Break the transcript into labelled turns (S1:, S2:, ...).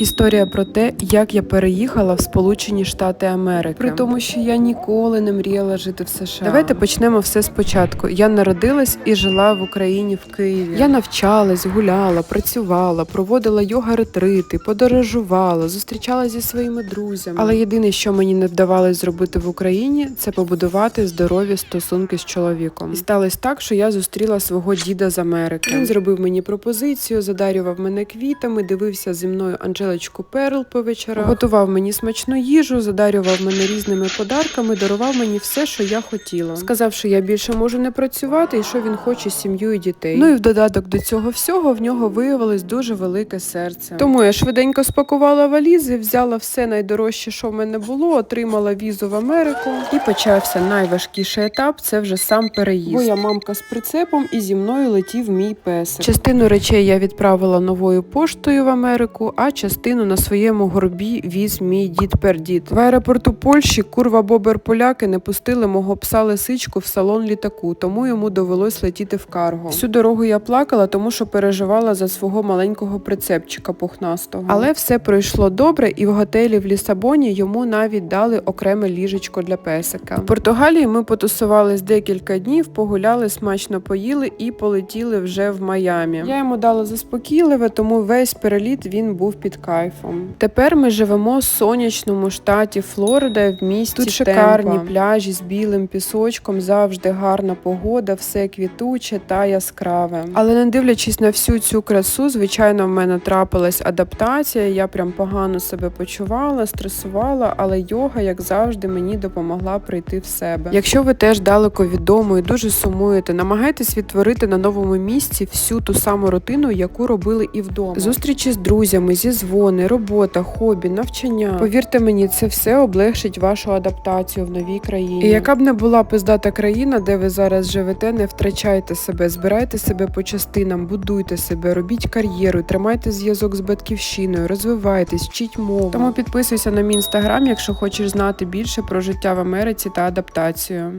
S1: Історія про те, як я переїхала в Сполучені Штати Америки. При тому, що я ніколи не мріяла жити в США. Давайте почнемо все спочатку. Я народилась і жила в Україні в Києві. Я навчалась, гуляла, працювала, проводила йога-ретрити, подорожувала, зустрічалася зі своїми друзями. Але єдине, що мені не вдавалось зробити в Україні, це побудувати здорові стосунки з чоловіком. І сталося так, що я зустріла свого діда з Америки. Він зробив мені пропозицію, задарював мене квітами, дивився зі мною Анжелочку Перл по вечорах, готував мені смачну їжу, задарював мене різними подарками, дарував мені все, що я хотіла. Сказав, що я більше можу не працювати і що він хоче сім'ю і дітей. Ну і в додаток до цього всього в нього виявилось дуже велике серце. Тому я швиденько спакувала валізи, взяла все найдорожче, що в мене було, отримала візу в Америку. І почався найважкіший етап це вже сам переїзд. Бо я мамка з прицепом, і зі мною летів мій песик. Частину речей я відправила новою поштою в Америку, а частину на своєму горбі віз мій дід пердід. В аеропорту Польщі курва бобер поляки не пустили мого пса лисичку в салон літаку, тому йому довелось летіти в карго. Всю дорогу я плакала, тому що переживала за свого маленького прицепчика пухнастого. Але все пройшло добре, і в готелі в Лісабоні йому навіть дали окреме ліжечко для песика. В Португалії ми потусувались декілька днів, погуляли, смачно поїли і полетіли вже в Майамі. Я йому дала заспокійливе, тому весь переліт він був під кайфом. Тепер ми живемо в сонячному штаті Флорида в місті. Тут шикарні
S2: Темпа.
S1: пляжі з білим пісочком, завжди гарна погода, все квітуче та яскраве. Але не дивлячись на всю цю красу, звичайно, в мене трапилась адаптація. Я прям погано себе почувала, стресувала, але йога, як завжди, мені допомогла прийти в себе. Якщо ви теж далеко від дому і дуже сумуєте, намагайтесь відтворити на новому місці всю ту саму рутину, яку робили і вдома. Зустрічі з друзями, зізвони, робота, хобі, навчання. Повірте мені, це все облегшить вашу адаптацію в новій країні. І яка б не була пиздата країна, де ви зараз живете, не втрачайте себе, збирайте себе по частинам, будуйте себе, робіть кар'єру, тримайте зв'язок з батьківщиною, розвивайтесь, вчіть мову. Тому підписуйся на мій інстаграм, якщо хочеш знати більше про життя в Америці та адаптацію.